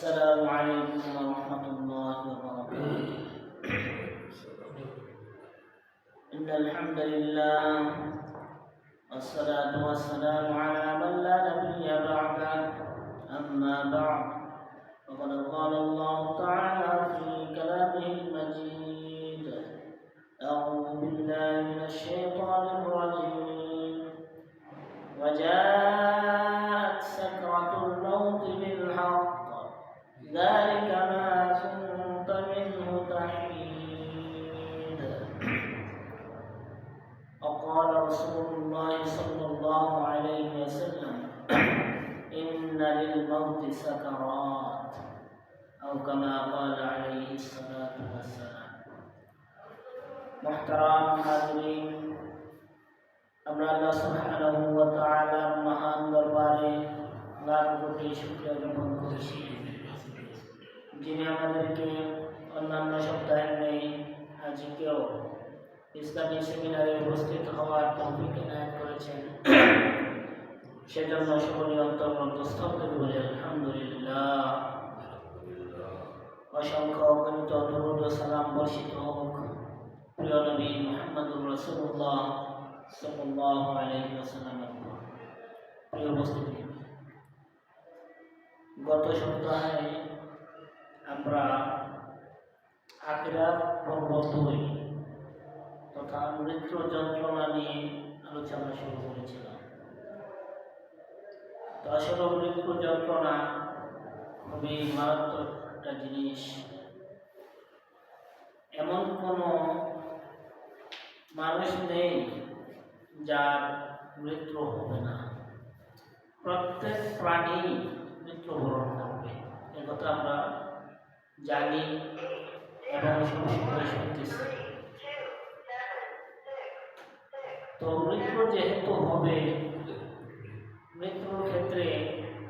السلام عليكم ورحمة الله وبركاته. إن الحمد لله والصلاة والسلام على من لا نبي بعده. أما بعد فقد قال الله تعالى في كلامه المجيد أعوذ بالله من الشيطان الرجيم. وجاءت أو كما قال عليه الصلاة والسلام محترم حاضرين আমরা আল্লাহ সুবহানাহু ওয়া তাআলার মহান দরবারে লাখ কোটি শুকরিয়া জ্ঞাপন করছি যিনি আমাদেরকে অন্যান্য সপ্তাহের নেই আজকেও ইসলামী সেমিনারে উপস্থিত হওয়ার তৌফিক এনায়েত করেছেন সেজন্য সকলে অন্তর্গত স্তব্ধ বলে আলহামদুলিল্লাহ অসংখ্য অগণিত দরুদ সালাম বর্ষিত হোক। প্রিয় নবী মুহাম্মদুর রাসূলুল্লাহ সাল্লাল্লাহু আলাইহি ওয়াসাল্লামের প্রিয় উপস্থিতি, গত সপ্তাহে আমরা আখিরাত পর্ব দুই তথা মৃত্যু যন্ত্রণা নিয়ে আলোচনা শুরু করেছিলাম। তো আসলে মৃত্যু যন্ত্রণা খুবই মারাত্মক একটা জিনিস। এমন কোনো মানুষ নেই যার মৃত্যু হবে না। প্রত্যেক প্রাণী মৃত্যুবরণ করবে। এ কথা আমরা জানি এবং শুনতেছি। তো মৃত্যু যেহেতু হবে, মৃত্যুর ক্ষেত্রে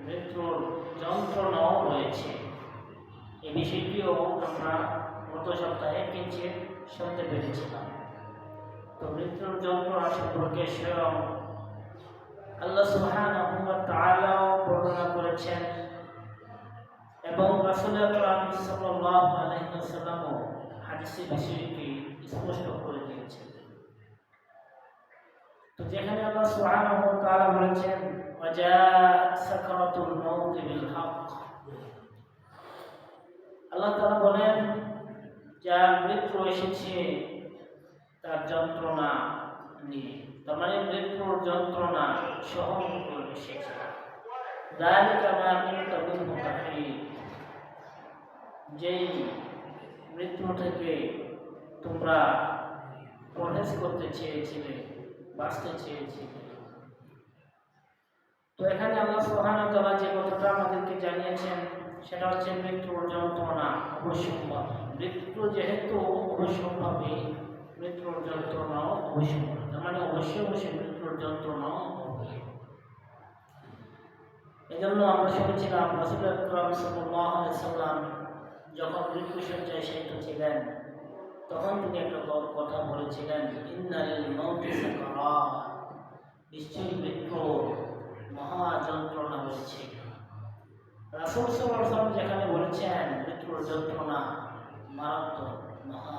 মৃত্যুর যন্ত্রণাও রয়েছে। এই বিষয়টিও আমরা গত সপ্তাহে কিঞ্চিত শুনতে পেরেছিলাম। তো মৃত্যুর যন্ত্রণা সম্পর্কে স্বয়ং আল্লাহ ওয়া তাআলাও বর্ণনা করেছেন এবং রাসূল আকরাম সাল্লাল্লাহু আলাইহি ওয়াসাল্লামও হাদিসে বিষয়টি স্পষ্ট করে দিয়েছেন। তো যেখানে আল্লাহ সুবহানাহু ওয়া তাআলা বলেছেন যার মৃত্যু এসেছে, তার যন্ত্রণা নিয়ে। মানে মৃত্যুর যন্ত্রণা করে যেই মৃত্যু তোমরা পরহেজ করতে চেয়েছিলে, বাঁচতে চেয়েছিলে তো এখানে আল্লাহ সুবহানাহু ওয়া তাআলা যে কথাটা আমাদেরকে জানিয়েছেন, সেটা হচ্ছে মৃত্যুর যন্ত্রণা অবশ্যম্ভাব মৃত্যু যেহেতু অবশ্যম্ভাবী মৃত্যুর যন্ত্রণাও অবশ্যম্ভাবী তার মানে অবশ্যই অবশ্যই মৃত্যুর যন্ত্রণাও হবে এজন্য আমরা শুনেছিলাম রাসূল আকরাম সাল্লাম যখন মৃত্যু সজ্জায় শায়িত ছিলেন তখন তিনি একটা কথা বলেছিলেন ইন্নালিল মাউতি সাকারাত নিশ্চয়ই মৃত্যু মহা যন্ত্রণা রাসূল সাল্লাম যেখানে বলেছেন, মৃত্যুর যন্ত্রণা মারাত্মক, মহা।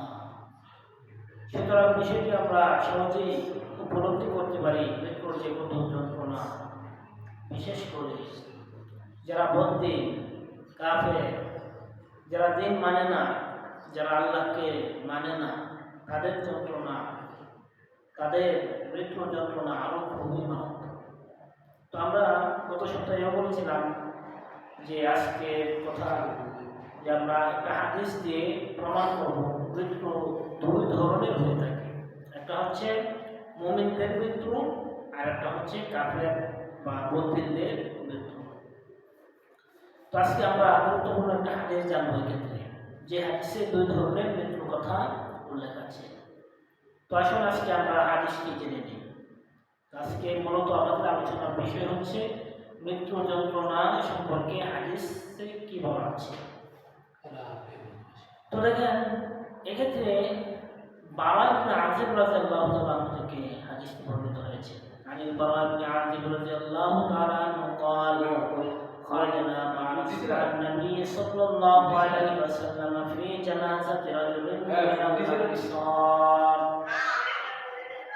সুতরাং বিষয়টি আমরা সহজেই উপলব্ধি করতে পারি, মৃত্যুর যে কত যন্ত্রণা। বিশেষ করে যারা বন্দী কাফে যারা দিন মানে না, যারা আল্লাহকে মানে না, তাদের যন্ত্রণা, তাদের মৃত্যুর যন্ত্রণা আরও খুবই মারাত্মক। তো আমরা গত সপ্তাহে বলেছিলাম যে আজকে কথা যে আমরা একটা হাদিস দিয়ে প্রমাণ করব, মৃত্যু দুই ধরনের হয়ে থাকে। একটা হচ্ছে মুমিনদের মৃত্যু আর একটা হচ্ছে কাফের বা বন্দিদের মৃত্যু। তো আজকে আমরা গুরুত্বপূর্ণ একটা হাদিস জানব এক্ষেত্রে। যে হাদিসে দুই ধরনের মৃত্যুর কথা উল্লেখ আছে। তো আসলে আজকে আমরা হাদিসটি জেনে নিই। আজকে মূলত আমাদের আলোচনার বিষয় হচ্ছে মৃত্যু যন্ত্রণা সম্পর্কে হাদিসে কি বলা আছে তো দেখেন এক্ষেত্রে বাবা ইবনে আজিব রাদিয়াল্লাহু তাআলা আনহু থেকে হাদিসটি বর্ণিত হয়েছে عن البراء بن عازب رضي الله تعالى عنه قال خرجنا مع أصحاب النبي صلى الله عليه وسلم في جنازة رجل من الأنصار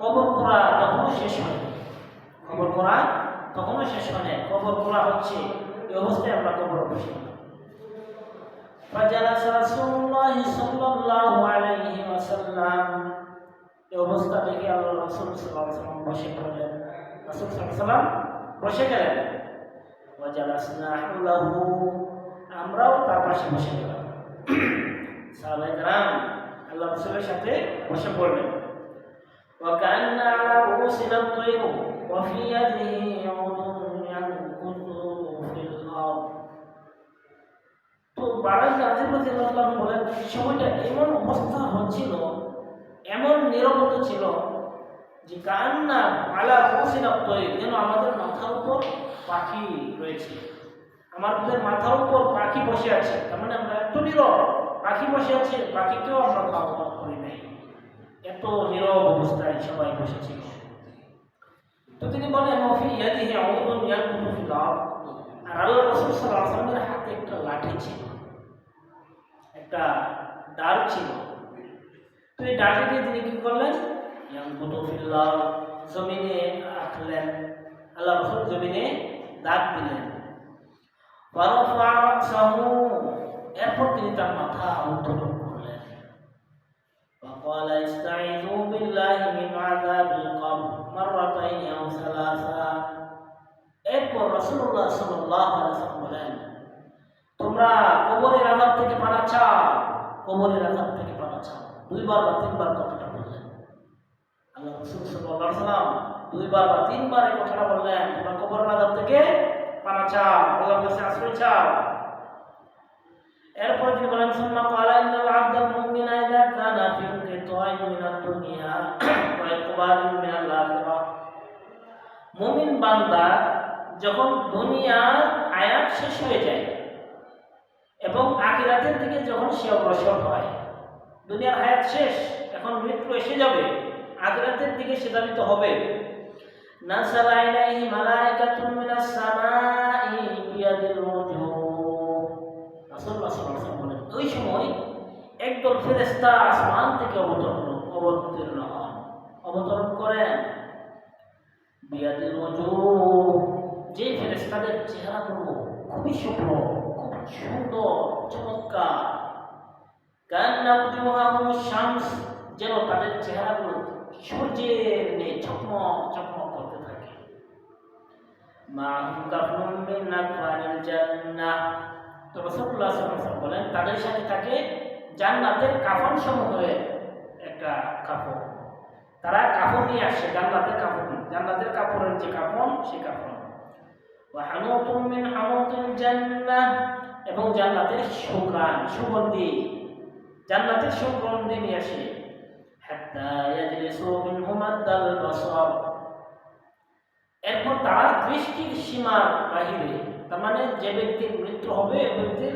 কবর করা তখনও শেষ হয়নি কবর করা তখনও শেষ হয়নি কবর করা হচ্ছে এই অবস্থায় আমরা কবর বসে فجلس رسول الله صلى الله عليه وسلم এই অবস্থা দেখে আল্লাহ রসুল সাল্লাহ সাল্লাম বসে পড়লেন রসুল সাল্লাহ সাল্লাম বসে গেলেন وجلسنا حوله আমরাও তার পাশে বসে গেলাম সাহাবায়ে کرام আল্লাহ রসুলের সাথে বসে পড়লেন وكأن على رؤوسنا الطير وفي يده عود ينكث في الأرض তো বারাজ আজিম রাদিয়াল্লাহু আনহু বলেন সময়টা এমন অবস্থা হচ্ছিল এমন নীরবতা ছিল যে কান্না আলা রুসিনা তৈর যেন আমাদের মাথার উপর পাখি রয়েছে আমাদের মাথার উপর পাখি বসে আছে তার মানে আমরা এত নীরব পাখি বসে আছে, পাখিকেও আমরা খাওয়া দাওয়া করি নাই। এত নীরব অবস্থায় সবাই বসেছিল তো তিনি বলেন ফিল আরদ। আর আল্লাহ রাসূল সাল্লাল্লাহু আলাইহি ওয়াসাল্লামের হাতে একটা লাঠি ছিল, একটা ডাল ছিল। তো এই দিয়ে তিনি কি করলেন? ফিল আরদ। জমিনে রাখলেন আল্লাহ রাসূল জমিনে দাগ দিলেন। রাসাহু এরপর তিনি তার মাথা উত্তোলন করলেন وقال استعيذوا بالله من عذاب القبر مرتين أو ثلاثا এরপর রসুল্লাহ সাল্লাহ আলাইহি বলেন তোমরা কবরের আজাব থেকে পানা চাও কবরের আজাব থেকে পানা চাও দুইবার বা তিনবার কথাটা বললেন আল্লাহ রসুল সাল্লাহ সাল্লাম দুইবার বা তিনবার এই কথাটা বললেন তোমরা কবরের আজাব থেকে পানা চাও আল্লাহর কাছে আশ্রয় চাও এরপর তিনি বলেন, সুম্মা ক্বালা ইন্নাল আবদাল মুমিনা ইযা কানা ফি কিতাইন মিনাদ দুনিয়া, ওয়া ইকবালিন মিনাল আখিরাহ মুমিন বান্দা যখন দুনিয়ার হায়াত শেষ হয়ে যায় এবং আখিরাতের দিকে যখন সে অগ্রসর হয়, দুনিয়ার হায়াত শেষ, এখন মৃত্যু এসে যাবে, আখিরাতের দিকে সে ধাবিত হবে। নাসালা ইলাইহি মালাইকাতুন মিনাস সামাই বিয়াদিল একদল ফেরেশতা আসমান থেকে অবতরণ, অবতীর্ণ হন। অবতরণ করেন। ওয়াজহ যে ফেরেশতাদের চেহারাগুলো খুবই শুভ্র, খুব সুন্দর, চমৎকার। যেন তাদের চেহারাগুলো সূর্যের নেই চকমক চকমক করতে থাকে। মাহুম কাফনুম আকফানিল জান্নাহ। তো রাসূলুল্লাহ সাল্লাল্লাহু আলাইহি ওয়াসাল্লাম বলেন, তাদের সাথে থাকে জান্নাতের কাফন সমূহের একটা কাপড় তারা কাপড় নিয়ে আসছে জান্নাতের কাপড় জান্নাতের কাপড়ের যে কাপড় সেই কাপড় এবং জান্নাতের সুঘ্রাণ সুগন্ধি। জান্নাতের সুগন্ধি নিয়ে আসে। এরপর তারা দৃষ্টির সীমার বাহিরে, তার মানে যে ব্যক্তির মৃত্যু হবে ব্যক্তির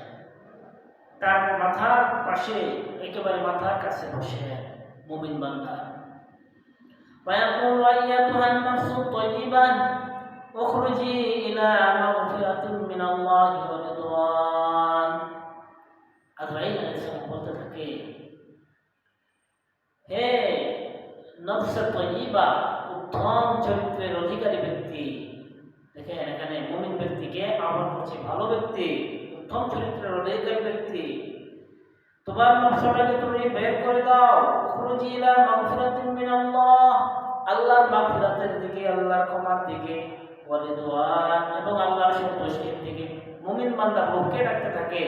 মাথার পাশে একেবারে মাথার কাছে বসে মুমিন বান্দা ويقول أيتها النفس الطيبة اخرجي إلى مغفرة من الله ورضوان আজরাইল আলাইহিস সালাম বলতে থাকে হে নফসে তৈবা উত্তম চরিত্রের অধিকারী ব্যক্তি দেখেন এখানে মুমিন ব্যক্তিকে আহ্বান করছে ভালো ব্যক্তি উত্তম চরিত্রের অধিকারী ব্যক্তি তোমার নকশাটাকে তুমি বের করে দাও খুরুজি ইলা মাগফিরাতিন মিনাল্লাহ আল্লাহর মাগফিরাতের দিকে আল্লাহর ক্ষমার দিকে ওয়ারিদওয়ান এবং আল্লাহর সন্তুষ্টির দিকে মুমিন বান্দা রূহকে রাখতে থাকে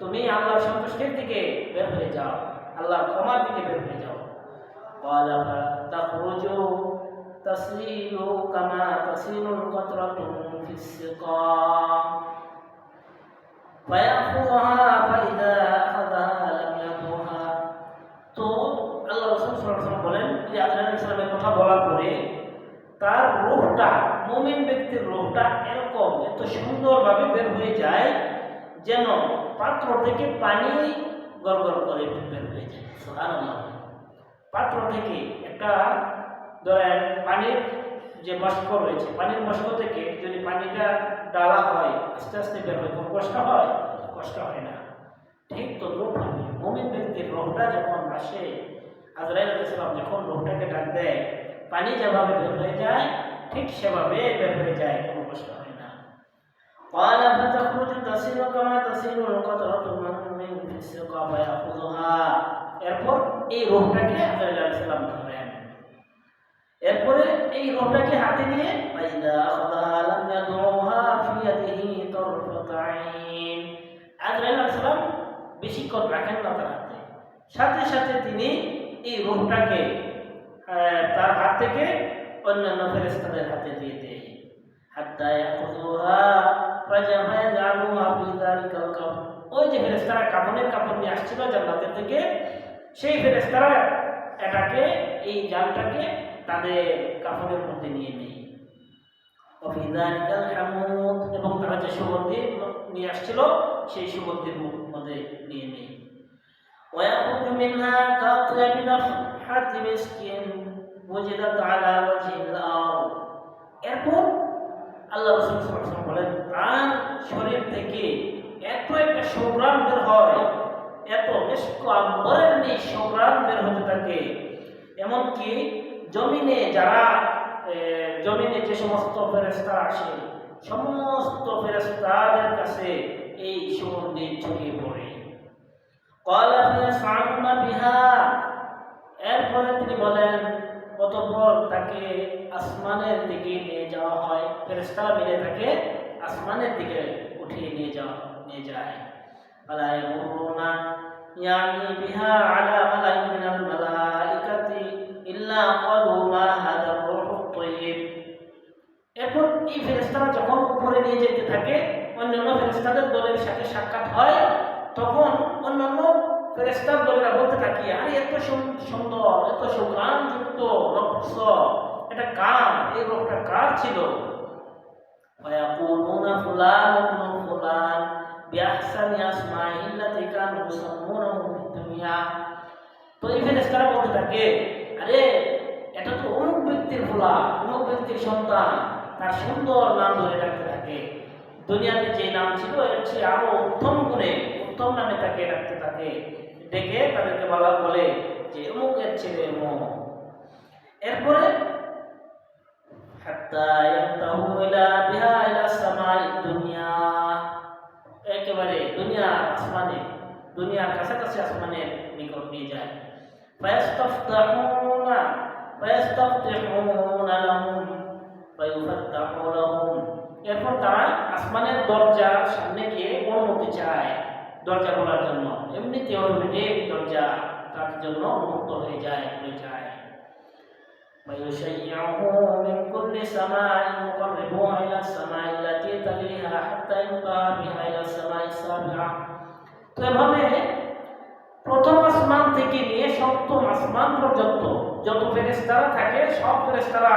তুমি আল্লাহর সন্তুষ্টির দিকে বের হয়ে যাও আল্লাহর ক্ষমার দিকে বের হয়ে যাও قال فتخرج تسيل كما تسيل القطرة في السقاء فيأخذها فإذا أخذها لم يدعها তো আল্লাহ রসুল সাল্লাল্লাহু বলেন যে আজরাইল ইসলামের কথা বলার পরে তার রূহটা মুমিন ব্যক্তির রূহটা এরকম এত সুন্দরভাবে বের হয়ে যায় যেন পাত্র থেকে পানি গড়গড় করে বের হয়ে যায় সুবহানাল্লাহ পাত্র থেকে একটা ধরেন পানির যে বাষ্প রয়েছে পানির বাষ্প থেকে যদি পানিটা ডালা হয় আস্তে আস্তে বের হয় কোনো কষ্ট হয় কষ্ট হয় না ঠিক তো রূপ হবে মমিন ব্যক্তির রোহটা যখন আসে আজরাইল ইসলাম যখন রোহটাকে ডাক দেয় পানি যেভাবে বের হয়ে যায় ঠিক সেভাবে বের হয়ে যায় কোনো কষ্ট হয় না قال فتخرج تسيل كما تسيل القطرة من في السقا فيأخذها এরপর এই রোহটাকে আজরাইল ইসলাম ধরেন এরপরে এই রোহটাকে হাতে নিয়ে বেশিক্ষণ রাখেন না তার হাতে। সাথে সাথে তিনি এই রোহটাকে তার হাত থেকে অন্যান্য ফেরেশতাদের হাতে দিয়ে দেয় ওই যে কাফনের কাপড় নিয়ে থেকে, সেই ফেরেশতারা এটাকে, এই জালটাকে তাদের কাফনের মধ্যে নিয়ে নেয় وفي ذلك الحمود এবং তারা যে সুগন্ধি নিয়ে আসছিল সেই সুগন্ধির মধ্যে নিয়ে নেই ويخرج منها كأطيب نفحة مسك وجدت على وجه الأرض এরপর আল্লাহ রসুল সাল্লাল্লাহু আলাইহি ওয়াসাল্লাম বলেন তার শরীর থেকে এত একটা সংগ্রাম বের হয় এত মেশক আম্বরের নেই সংগ্রাম বের হতে থাকে এমনকি জমিনে যারা জমিনে যে সমস্ত ফেরেস্তা আসে, সমস্ত ফেরেস্তাদের কাছে এই সুগন্ধি ছড়িয়ে পড়ে। এরপরে তিনি বলেন, অতঃপর তাকে আসমানের দিকে নিয়ে যাওয়া হয়। ফেরেস্তারা মিলে তাকে আসমানের দিকে উঠিয়ে নিয়ে যাওয়া, নিয়ে যায়। বিহা আলা মালাইমিনাল মালাই قالوا ما هذا الروح الطيب এরপর এই ফেরেস্তারা যখন উপরে নিয়ে যেতে থাকে অন্যান্য ফেরেস্তাদের দলের সাথে সাক্ষাৎ হয় তখন অন্যান্য ফেরেস্তার দলেরা বলতে থাকি আরে এত সুন- সুন্দর এত সুগ্রামযুক্ত নফস এটা কার এই রোগটা কার ছিল ويقولون فلان ابن فلان بأحسن أسمائه التي كانوا يسمونه في الدنيا তো এই ফেরেস্তারা বলতে থাকে আরে এটা তো অমুক ব্যক্তির ফোলা অমুক ব্যক্তির সন্তান। তার সুন্দর নাম ধরে ডাকতে থাকে। দুনিয়াতে যে নাম ছিল, এর চেয়ে আরও উত্তম গুণে, উত্তম নামে তাকে ডাকতে থাকে। ডেকে তাদেরকে বলা, বলে যে, অমুকের ছেলে অমুক। এরপরে একেবারে দুনিয়া আসমানে, দুনিয়ার কাছাকাছি আসমানের নিকট নিয়ে যায়। ফায়াস্তাফতাহুনা ফায়াস্তাফতিহুনা লাহুম ফায়ুফাত্তাহু লাহুম এরপর তারা আসমানের দরজার সামনে গিয়ে অনুমতি চায় দরজা খোলার জন্য এমনিতে অটোমেটিক দরজা তার জন্য উন্মুক্ত হয়ে যায় খুলে যায় ويشيعه من كل سماء مقربه إلى السماء التي تليها حتى ينتهى بها إلى السماء السابعة তো এভাবে প্রথম আসমান থেকে নিয়ে সপ্তম আসমান পর্যন্ত যত ফেরেস্তারা থাকে সব ফেরেস্তারা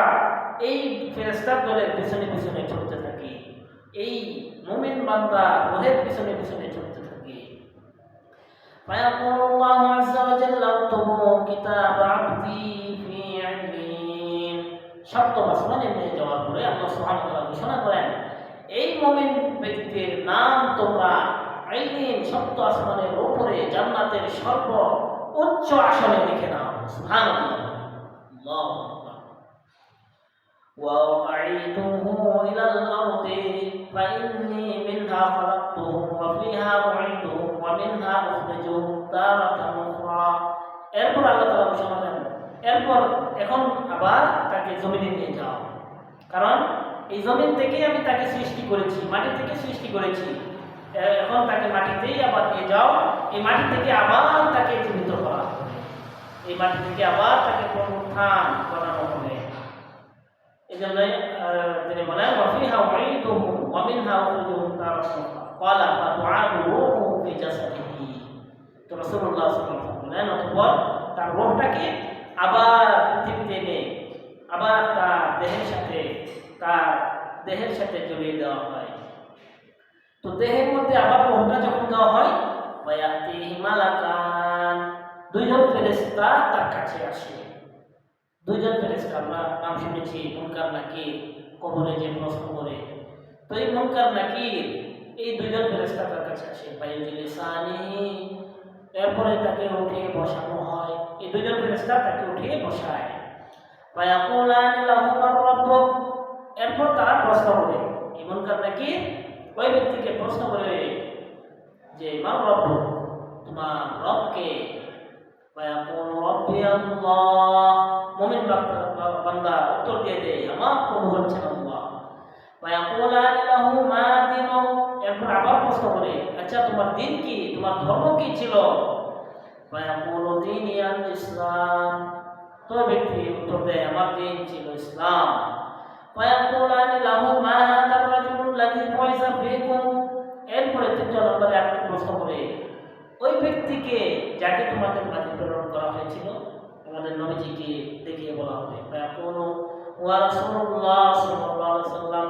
এই ফেরেস্তার দলের পিছনে পিছনে চলতে থাকে এই মুমিন বান্দা রোহের পিছনে পিছনে চলতে থাকে فيقول الله عز وجل اكتبوا كتاب عبدي في عليين সপ্তম আসমানে নিয়ে যাওয়ার পরে আল্লাহ সুবহানাহু ওয়া তাআলা ঘোষণা করেন এই মুমিন ব্যক্তির নাম তোমরা আইলিন সপ্ত আসমানের উপরে জান্নাতের সর্ব উচ্চ আসনে লিখে নাও সুবহানাল্লাহ আল্লাহু আকবার وأعيده إلى الأرض فإني منها خلقتهم وفيها أعيدهم ومنها أخرجهم تارة أخرى এরপর আল্লাহ তালা ঘোষণা দেন এরপর এখন আবার তাকে জমিনে নিয়ে যাও কারণ এই জমিন থেকেই আমি তাকে সৃষ্টি করেছি মাটি থেকে সৃষ্টি করেছি এ- এখন তাকে মাটিতেই আবার নিয়ে যাও। এই মাটি থেকে আবার তাকে জীবিত করা এই মাটি থেকে আবার তাকে পুনরুত্থান করানো হবে। এই জন্য তিনি বলেন, ওয়াফিহা উঈদুহুম ওয়া মিনহা উখরিজুহুম তারাতান ক্বালা ফাতুআদু রূহুহু ফি জাসাদিহি। তো রাসূলুল্লাহ সাল্লাল্লাহু আলাইহি বলেন, তার রূহটাকে আবার পৃথিবীতে আবার তার দেহের সাথে, তার দেহের সাথে জড়িয়ে দেওয়া হয়। তো দেহের মধ্যে আবার রূহটা যখন দেওয়া হয়, ওয়ায়াতিহি মালাকান। দুইজন ফেরেশতা তার কাছে আসে। দুইজন ফেরেশতা, আমরা নাম শুনেছি, মুনকার নাকির কবরে যে প্রশ্ন করে তো এই মুনকার নাকির এই দুইজন ফেরেশতা তার কাছে আসে। বায়ুজিলিসানি, এরপরে তাকে উঠিয়ে বসানো হয়। এই দুইজন ফেরেশতা তাকে উঠিয়ে বসায়। বায়াকুলানি লাহু মান এরপর তারা প্রশ্ন করে, এই মুনকার নাকির ওই ব্যক্তিকে প্রশ্ন করে যে মার রব, তোমার রবকে মমিন বান্দা উত্তর দিয়ে দেয় আমার প্রভু হচ্ছেন আল্লাহ। এরপর আবার প্রশ্ন করে আচ্ছা তোমার দিন কি? তোমার ধর্ম কি ছিল? ইসলাম, তো ব্যক্তি উত্তর দেয়, আমার দিন ছিল ইসলাম। ويقولان له ما هذا الرجل الذي بعث فيكم এরপরে তৃতীয় নম্বরে একটা প্রশ্ন করে ওই ব্যক্তিকে যাকে তোমাদের মাঝে প্রেরণ করা হয়েছিল আমাদের নবীজিকে দেখিয়ে বলা হবে কোনো ওয়া রাসূলুল্লাহ সাল্লাল্লাহু আলাইহি সাল্লাম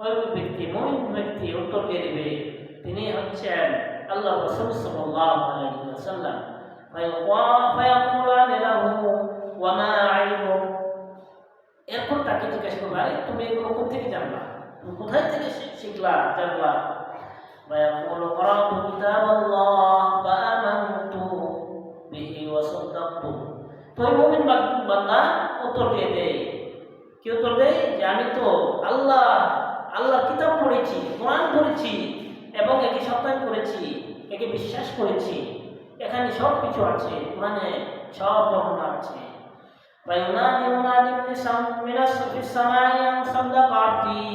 ওই ব্যক্তি মুমিন ব্যক্তি উত্তর দিয়ে দিবে তিনি হচ্ছেন আল্লাহ রাসূল সাল্লাল্লাহু আলাইহি ওয়াসাল্লাম ফায়াকুলান লাহু ওয়া মা ইলমুক এরপর তাকে জিজ্ঞাসা করবে আরে তুমি এগুলো কোথেকে জানলা তুমি কোথায় থেকে শি- শিখলা জানলা ويقول قرأت كتاب الله فآمنت به وصدقته তো ওই মুমিন বান- বান্দা উত্তর দিয়ে দেয় কি উত্তর দেয় যে আমি তো আল্লাহ আল্লাহর কিতাব পড়েছি কোরআন পড়েছি এবং একে সত্যায়ন করেছি একে বিশ্বাস করেছি এখানে সব কিছু আছে কোরআনে সব বর্ণনা আছে وينادي مناد من سم- من الس- في السماء أن صدقتي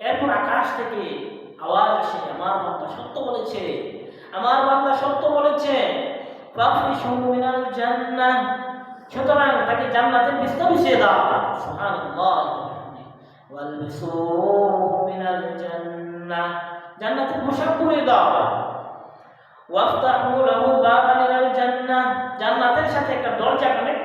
এরপর আকাশ থেকে আওয়াজ আসে আমার বান্দা সত্য বলেছে আমার বান্দা সত্য বলেছে ফাফরিশু মিনাল জান্নাহ সুতরাং তাকে জান্নাতের বিস্তার বিছিয়ে দাও সুবহানাল্লাহ ওয়ালবিসুহু মিনাল জান্নাহ জান্নাতের পোশাক পরিয়ে দাও ওয়াফতাহু লাহু বাবান ইলাল জান্নাহ জান্নাতের সাথে একটা দরজা কানেক্ট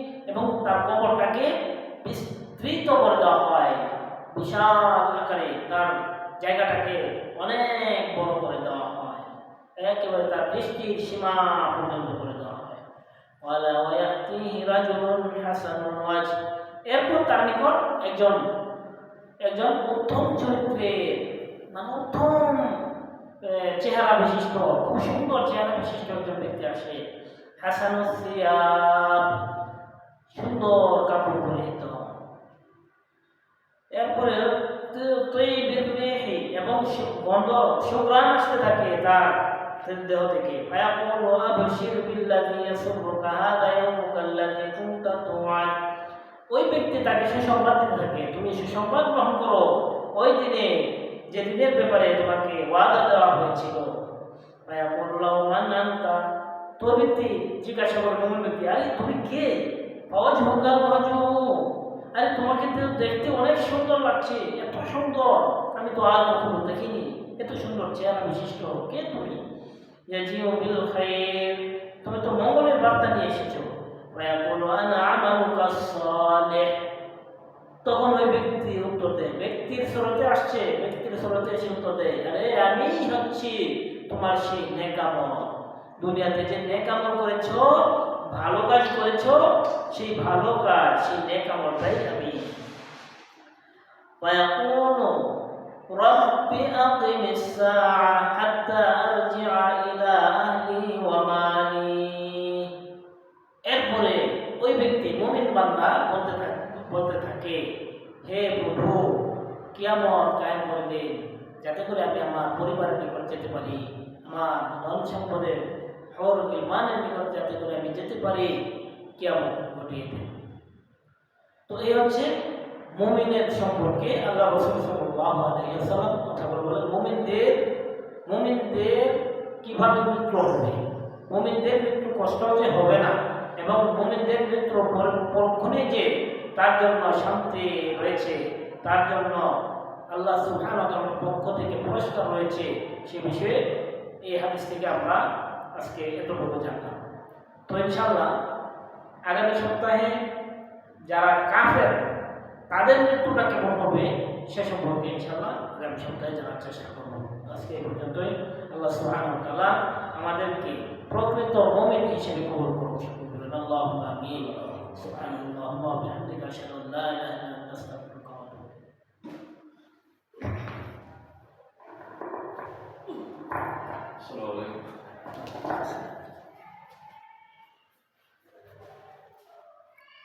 এবং তার কবরটাকে বিস্তৃত করে দেওয়া হয়। বিশাল আকারে তার জায়গাটাকে অনেক বড় করে দেওয়া হয়। একেবারে তার দৃষ্টির সীমা পর্যন্ত করে দেওয়া হয়। এরপর তার নিকট একজন একজন উত্তম চরিত্রের মানে উত্তম চেহারা বিশিষ্ট, খুব সুন্দর চেহারা বিশিষ্ট একজন ব্যক্তি আসে। হাসানুল সিয়াব। সুন্দর কাপড় পরিহিত এরপরে এবং গন্ধ সুগ্রাণ আসতে থাকে তার দেহ থেকে। ফায়াকুলু আবশির বিল্লাযী ইয়াসুররুকা হাযা ইয়াওমুকা আল্লাযী কুনতা তুআদ। ওই ব্যক্তি তাকে সুসংবাদ দিতে থাকে। তুমি সুসংবাদ গ্রহণ করো। ওই দিনে যে দিনের ব্যাপারে তোমাকে ওয়াদা দেওয়া হয়েছিল। ফায়াকুলু লাহু মান আনতা। তো ব্যক্তি জিজ্ঞাসা করবে কোন ব্যক্তি, আরে তুমি কে? অঝোকাল ভাজু আরে, তোমাকে তো দেখতে অনেক সুন্দর লাগছে, এত সুন্দর। আমি তো আর কখনো দেখিনি, এত সুন্দর চেহারা বিশিষ্ট কে তুমি? তুমি তো মঙ্গলের বার্তা নিয়ে এসেছ। ওয়াকুলু আনা আমালুকা সালিহ। তখন ওই ব্যক্তি উত্তর দেয়, ব্যক্তির স্রোতে আসছে, ব্যক্তির স্রোতে এসে উত্তর দেয়, আরে, আমি হচ্ছি তোমার সেই নেকামল। দুনিয়াতে যে নেকামল করেছ ভালো কাজ করেছো সেই ভালো কাজ সেই নেকামলটাই আমি ويقول رب أقم الساعة حتى أرجع إلى أهلي ومالي এরপরে ওই ব্যক্তি মুমিন বান্দা বলতে থাকে বলতে থাকে হে প্রভু কিয়ামত কায়েম করে দিন যাতে করে আমি আমার পরিবারের নিকট যেতে পারি আমার ধন সম্পদের হর ইমানের নিকট যাতে করে আমি যেতে পারি, কিয়ামত ঘটিয়ে তো এই হচ্ছে মুমিনের সম্পর্কে আল্লাহ রসুল আলাইহি কথা বলে বলেন, মুমিনদের কীভাবে মৃত্যু হবে? মুমিনদের মৃত্যু কষ্ট যে হবে না, এবং মুমিনদের মৃত্যু পরক্ষণে যে তার জন্য শান্তি রয়েছে, তার জন্য আল্লাহ ওয়া পক্ষ থেকে পুরস্কার রয়েছে, সে বিষয়ে এই হাদিস থেকে আমরা আজকে এতটুকু জানলাম। তো ইনশাল্লাহ আগামী সপ্তাহে যারা কাফের, তাদের মৃত্যুটা কেমন হবে সে সম্পর্কে ইনশাল্লাহ আগামী সপ্তাহে জানার চেষ্টা করব। আজকে এই পর্যন্তই। আল্লাহ ওয়া আমাদেরকে প্রকৃত মুমিন হিসেবে সকল বলেন আল্লাহুম্মা আমিন। আস্তাগফিরুকা